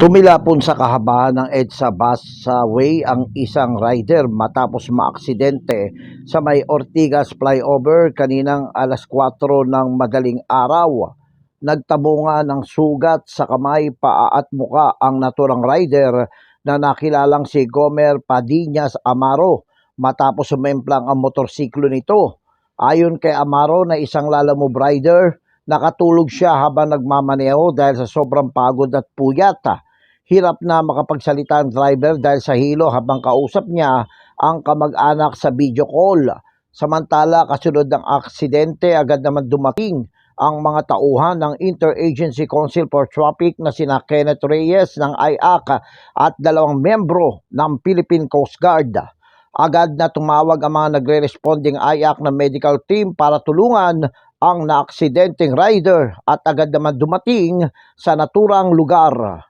Tumilapon sa kahabaan ng EDSA bus sa way ang isang rider matapos maaksidente sa may Ortigas flyover kaninang alas 4 ng madaling araw. Nagtabo nga ng sugat sa kamay, paa at muka ang naturang rider na nakilalang si Gomer Padillas Amaro matapos sumemplang ang motorsiklo nito. Ayon kay Amaro na isang lalamove rider, nakatulog siya habang nagmamaneho dahil sa sobrang pagod at puyat. Hirap na makapagsalita ang driver dahil sa hilo habang kausap niya ang kamag-anak sa video call. Samantala, kasunod ng aksidente, agad naman dumating ang mga tauhan ng Interagency Council for Traffic na sina Kenneth Reyes ng IAC at dalawang membro ng Philippine Coast Guard. Agad na tumawag ang mga nagre-responding IAC na medical team para tulungan ang naaksidenteng rider at agad naman dumating sa naturang lugar.